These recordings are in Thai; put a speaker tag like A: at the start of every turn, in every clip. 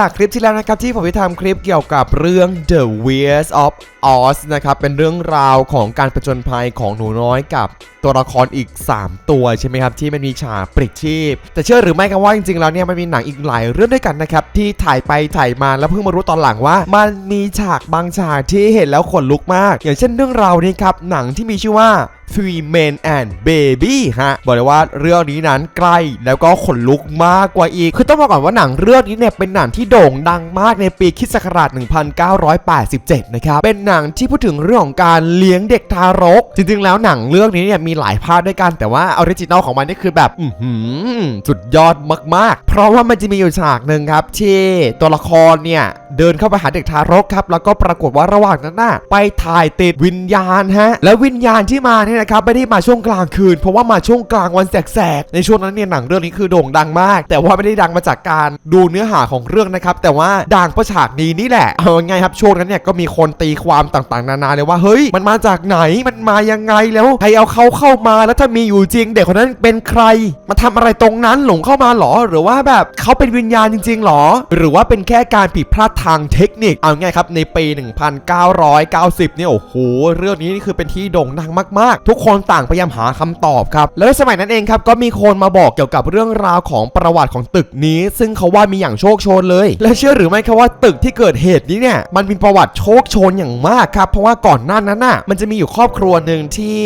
A: จากคลิปที่แล้วนะครับที่ผมได้ทำคลิปเกี่ยวกับเรื่อง The Wheels of Oz นะครับเป็นเรื่องราวของการประจนภัยของหนูน้อยกับตัวละครอีก 3 ตัวใช่ไหมครับที่มันมีฉากปลิดชีพ แต่เชื่อหรือไม่ครับว่าจริงๆแล้วเนี่ยมันมีหนังอีกหลายเรื่องด้วยกันนะครับที่ถ่ายไปถ่ายมาแล้วเพิ่งมารู้ตอนหลังว่า มันมีฉากบางฉากที่เห็นแล้วขนลุกมาก อย่างเช่นเรื่องราวนี้ครับหนังที่มีชื่อว่า Three Men and Baby ฮะบอกเลยว่าเรื่องนี้นั้นใกล้แล้วก็ขนลุกมากกว่าอีก คือต้องบอกก่อนว่าหนังเรื่องนี้เนี่ยเป็นหนังที่โด่งดังมากในปีคิสต์ศักราช 1987 นะครับ เป็นหนังที่พูดถึงเรื่องของการเลี้ยงเด็กทารก จริงๆ แล้วหนังเรื่องนี้เนี่ยมีหลายภาคด้วยกัน แต่ว่าออริจินอลของมันนี่คือแบบสุดยอดมากๆ เพราะว่ามันจะมีอยู่ฉากหนึ่งครับที่ตัวละครเนี่ยเดินเข้าไปหาเด็กทารกครับแล้วก็ปรากฏว่าระหว่างนั้นน่ะไปถ่ายติดวิญญาณฮะแล้ววิญญาณที่มาเนี่ยนะครับไม่ได้มาช่วงกลางคืน เพราะว่ามาช่วงกลางวันแสกๆในช่วงนั้นเนี่ยหนังเรื่องนี้คือโด่งดังมาก แต่ว่าไม่ได้ดังมาจากการดูเนื้อหาของเรื่องนะครับแต่ว่าดังเพราะฉากนี้นี่แหละเอาไงครับช่วงนั้นเนี่ยก็มีคนตีความต่างๆ นานาเลยว่าเฮ้ยมันมาจากไหนมันมายังไงแล้วใครเอาเขาเข้ามาแล้วถ้ามีอยู่จริง เด็กคนนั้นเป็นใครมาทำอะไรตรงนั้นหลงเข้ามาหรอ หรือว่าแบบเขาเป็นวิญญาณจริงๆหรอ หรือว่าเป็นแค่การผิดพลาดทางเทคนิคเอาง่ายครับในปี 1990เนี่ยโอ้โหเรื่องนี้นี่คือเป็นที่โด่งดังมากทุกคนต่างพยายามหาคำตอบครับ แล้วในสมัยนั้นเองครับก็มีคนมาบอกเกี่ยวกับเรื่องราวของประวัติของตึกนี้ ซึ่งเขาว่ามีอย่างโชคโชนเลย และเชื่อหรือไม่ครับว่าตึกที่เกิดเหตุนี้เนี่ยมันมีประวัติโชคโชนอย่างมากครับเพราะว่าก่อนหน้านั้นน่ะมันจะมีอยู่ครอบครัวหนึ่งที่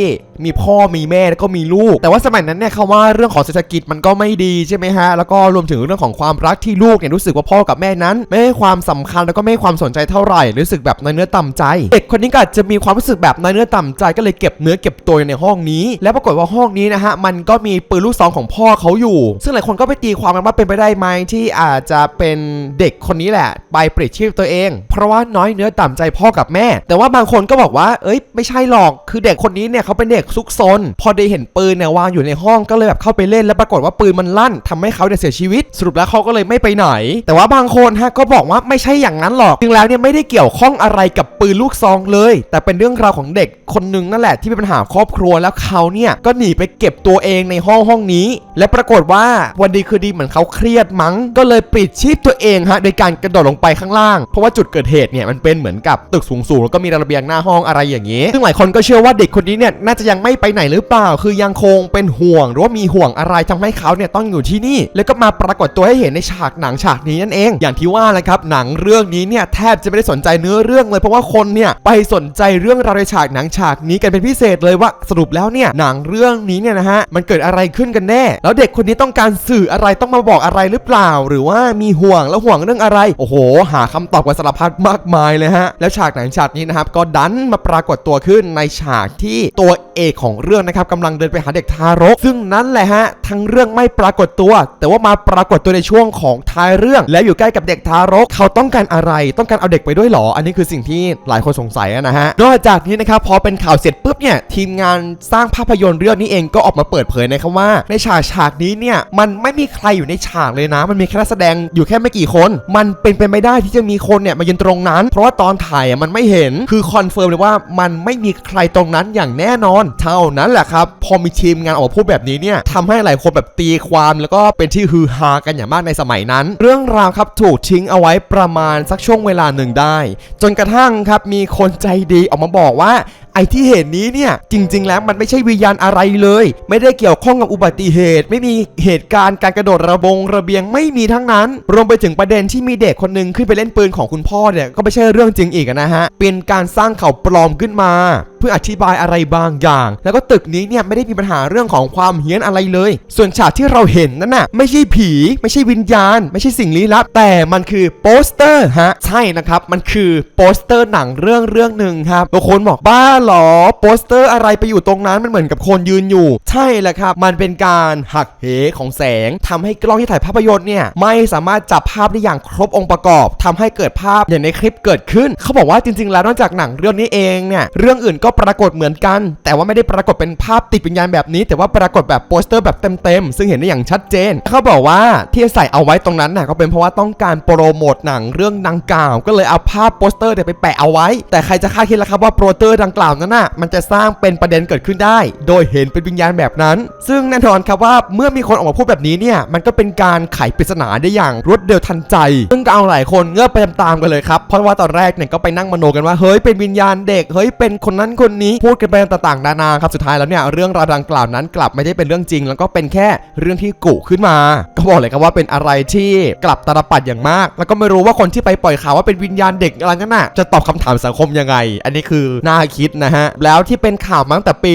A: มีพ่อมีแม่แล้วก็มีลูก แต่ว่าสมัยนั้นเนี่ยเขาว่าเรื่องของเศรษฐกิจมันก็ไม่ดีใช่ไหมฮะแล้วก็รวมถึงเรื่องของความรักที่ลูกเนี่ยรู้สึกว่าพ่อกับแม่นั้น ไม่ให้ความสำคัญแล้วก็ไม่ให้ความสนใจเท่าไหร่รู้สึกแบบน้อยเนื้อต่ำใจ เด็กคนนี้ก็จะมีความรู้สึกแบบน้อยเนื้อต่ำใจก็เลยเก็บเนื้อเก็บตัวอยู่ในห้องนี้ แล้วปรากฏว่าห้องนี้นะฮะมันก็มีปืนลูกซองของพ่อเขาอยู่ ซึ่งหลายคนก็ไปตีความกันว่าเป็นไปได้ไหมที่อาจจะเป็นเด็กคนนี้แหละ ไปปลิดชีพตัวเอง เพราะว่าน้อยเนื้อต่ำใจพ่อกับแม่ แต่ว่าบางคนก็บอกว่า เอ้ยไม่ใช่หรอกคือเด็กคนนี้เนี่ยเขาเป็นเด็กซุกซนพอได้เห็นปืนเนี่ยวางอยู่ในห้องก็เลยแบบเข้าไปเล่นแล้วปรากฏว่าปืนมันลั่นทำให้เขาเนี่ยเสียชีวิต สรุปแล้วเขาก็เลยไม่ไปไหน แต่ว่าบางคนฮะก็บอกว่าไม่ใช่อย่างนั้นหรอกจริงแล้วเนี่ยไม่ได้เกี่ยวข้องอะไรกับปืนลูกซองเลย แต่เป็นเรื่องราวของเด็กคนนึงนั่นแหละที่มีปัญหาครอบครัวแล้วเขาเนี่ยก็หนีไปเก็บตัวเองในห้องห้องนี้ และปรากฏว่าวันดีคือดีเหมือนเขาเครียดมั้ง ก็เลยปิดชีพตัวเองฮะโดยการกระโดดลงไปข้างล่าง เพราะว่าจุดเกิดเหตุเนี่ยมันเป็นเหมือนกับตึกสูงๆแล้วก็มีระเบียงหน้าห้องอะไรอย่างนี้ ซึ่งหลายคนก็เชื่อว่าเด็กคนนี้เนี่ยน่าจะยังไม่ไปไหนหรือเปล่า คือยังคงเป็นห่วง หรือว่ามีห่วงอะไรทำให้เขาเนี่ยต้องอยู่ที่นี่ แล้วก็มาปรากฏตัวให้เห็นในฉากหนังฉากนี้นั่นเอง อย่างที่ว่าแหละครับหนังเรื่องนี้เนี่ยแทบจะไม่ได้สนใจเนื้อเรื่องเลยเพราะว่าคนเนี่ยไปสนใจเรื่องราวในฉากหนังฉากนี้กันเป็นพิเศษเลยว่าสรุปแล้วเนี่ยหนังเรื่องนี้เนี่ยนะฮะมันเกิดอะไรขึ้นกันแน่ แล้วเด็กคนนี้ต้องการสื่ออะไรต้องมาบอกอะไรหรือเปล่า หรือว่ามีห่วงแล้วห่วงเรื่องอะไร โอ้โห หาคำตอบกันสารพัดมากมายเลยฮะแล้วฉากหนังฉากนี้นะครับก็ดันมาปรากฏตัวขึ้นในฉากที่ตัวเอกของเรื่องนะครับกำลังเดินไปหาเด็กทารก ซึ่งนั่นแหละฮะทั้งเรื่องไม่ปรากฏตัว แต่ว่ามาปรากฏตัวในช่วงของท้ายเรื่อง แล้วอยู่ใกล้กับเด็กทารก เขาต้องการอะไร ต้องการเอาเด็กไปด้วยหรอ อันนี้คือสิ่งที่หลายคนสงสัยนะฮะนอกจากนี้นะครับพอเป็นข่าวเสร็จปุ๊บเนี่ยทีมงานสร้างภาพยนตร์เรื่องนี้เองก็ออกมาเปิดเผยนะครับว่า ในฉากฉากนี้เนี่ยมันไม่มีใครอยู่ในฉากเลยนะ มันมีแค่นักแสดงอยู่แค่ไม่กี่คน มันเป็นไปไม่ได้ที่จะมีคนเนี่ยมายืนตรงนั้น เพราะว่าตอนถ่ายมันไม่เห็นคือคอนเฟิร์มเลยว่ามันไม่มีใครตรงนั้นอย่างแน่นอน เท่านั้นแหละครับ พอมีทีมงานออกมาพูดแบบนี้เนี่ยทำให้หลายคนแบบตีความแล้วก็เป็นที่ฮือฮากันอย่างมากในสมัยนั้น เรื่องราวครับถูกทิ้งเอาไว้ประมาณสักช่วงเวลาหนึ่งได้ จนกระทั่งครับมีคนใจดีออกมาบอกว่า อ้ที่เห็นนี้เนี่ยจริง ๆ แล้วมันไม่ใช่วิญญาณอะไรเลย ไม่ได้เกี่ยวข้องกับอุบัติเหตุ ไม่มีเหตุการณ์การกระโดดระบงระเบียงไม่มีทั้งนั้น รวมไปถึงประเด็นที่มีเด็กคนหนึงขึ้นไปเล่นปืนของคุณพ่อเนี่ยก็ไม่ใช่เรื่องจริงอีกนะฮะเป็นการสร้างข่าวปลอมขึ้นมา เพื่ออธิบายอะไรบางอย่าง แล้วก็ตึกนี้เนี่ยไม่ได้มีปัญหาเรื่องของความเฮี้ยนอะไรเลย ส่วนฉากที่เราเห็นนั่นน่ะไม่ใช่ผี ไม่ใช่วิญญาณ ไม่ใช่สิ่งลี้ลับ แต่มันคือโปสเตอร์ฮะใช่นะครับมันคือโปสเตอร์หนังเรื่องเรื่องหนึ่งครับบางคนบอกบ้าเหรอ โปสเตอร์อะไรไปอยู่ตรงนั้นมันเหมือนกับคนยืนอยู่ ใช่แหละครับ มันเป็นการหักเหของแสงทำให้กล้องที่ถ่ายภาพยนตร์เนี่ยไม่สามารถจับภาพได้อย่างครบองค์ประกอบทำให้เกิดภาพอย่างในคลิปเกิดขึ้น เขาบอกว่าจริงๆ แล้วนอกจากหนังเรื่องนี้เองเนี่ยเรื่องอื่นก็ปรากฏเหมือนกัน แต่ว่าไม่ได้ปรากฏเป็นภาพติดวิญญาณแบบนี้ แต่ว่าปรากฏแบบโปสเตอร์แบบเต็มๆซึ่งเห็นได้อย่างชัดเจน เขาบอกว่าที่ใส่เอาไว้ตรงนั้นน่ะก็เป็นเพราะว่าต้องการโปรโมทหนังเรื่องดังกล่าว ก็เลยเอาภาพโปสเตอร์เนี่ยไปแปะเอาไว้ แต่ใครจะคาดคิดล่ะครับว่าโปสเตอร์ดังกล่าวนั้นน่ะมันจะสร้างเป็นประเด็นเกิดขึ้นได้ โดยเห็นเป็นวิญญาณแบบนั้น ซึ่งแน่นอนครับว่าเมื่อมีคนออกมาพูดแบบนี้เนี่ยมันก็เป็นการไขปริศนาได้อย่างรวดเร็วทันใจ ซึ่งก็เอาหลายคนเงือบไปตามๆกันเลยครับเพราะว่าตอนแรกเนี่ยก็ไปนั่งมโนกันว่าเฮ้ยเป็นวิญญาณเด็กเฮ้ยเป็นคนนั้นคนนี้พูดกันไปต่างๆนานาครับสุดท้ายแล้วเนี่ยเรื่องราวดังกล่าวนั้นกลับไม่ได้เป็นเรื่องจริง แล้วก็เป็นแค่เรื่องที่กุขึ้นมา ก็บอกเลยครับว่าเป็นอะไรที่กลับตาลปัดอย่างมาก แล้วก็ไม่รู้ว่าคนที่ไปปล่อยข่าวว่าเป็นวิญญาณเด็กอะไรนั่นน่ะจะตอบคำถามสังคมยังไง อันนี้คือน่าคิดนะฮะ แล้วที่เป็นข่าวมาตั้งแต่ปี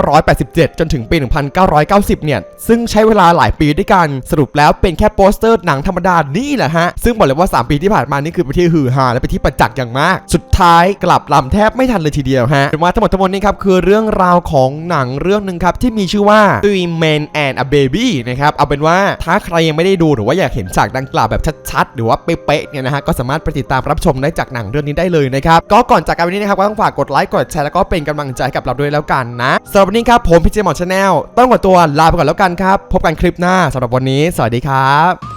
A: 1987 จนถึงปี 1990 เนี่ย ซึ่งใช้เวลาหลายปีด้วยกัน สรุปแล้วเป็นแค่โปสเตอร์หนังธรรมดานี่แหละฮะ ซึ่งบอกเลยว่า 3 ปีที่ผ่านมานี่คือเป็นที่ฮือฮาและเป็นที่ประจักษ์อย่างมาก สุดท้ายกลับลำแทบไม่ทันเลยทีเดียวฮะเป็นว่าทั้งหมดทั้งมวลนี้ครับคือเรื่องราวของหนังเรื่องหนึ่งครับที่มีชื่อว่า Three Men and a Baby นะครับ เอาเป็นว่าถ้าใครยังไม่ได้ดูหรือว่าอยากเห็นฉากดังกล่าวแบบชัดๆ หรือว่าเป๊ะๆเนี่ยนะฮะก็สามารถไปติดตามรับชมได้จากหนังเรื่องนี้ได้เลยนะครับก็ก่อนจากกันวันนี้นะครับก็ต้องฝากกดไลค์กดแชร์แล้วก็เป็นกำลังใจกับเราด้วยแล้วกันนะสำหรับวันนี้ครับผมพี่เจมอนชาแนลต้องขอตัวลาไปก่อนแล้วกันครับ พบกันคลิปหน้าสำหรับวันนี้ สวัสดีครับ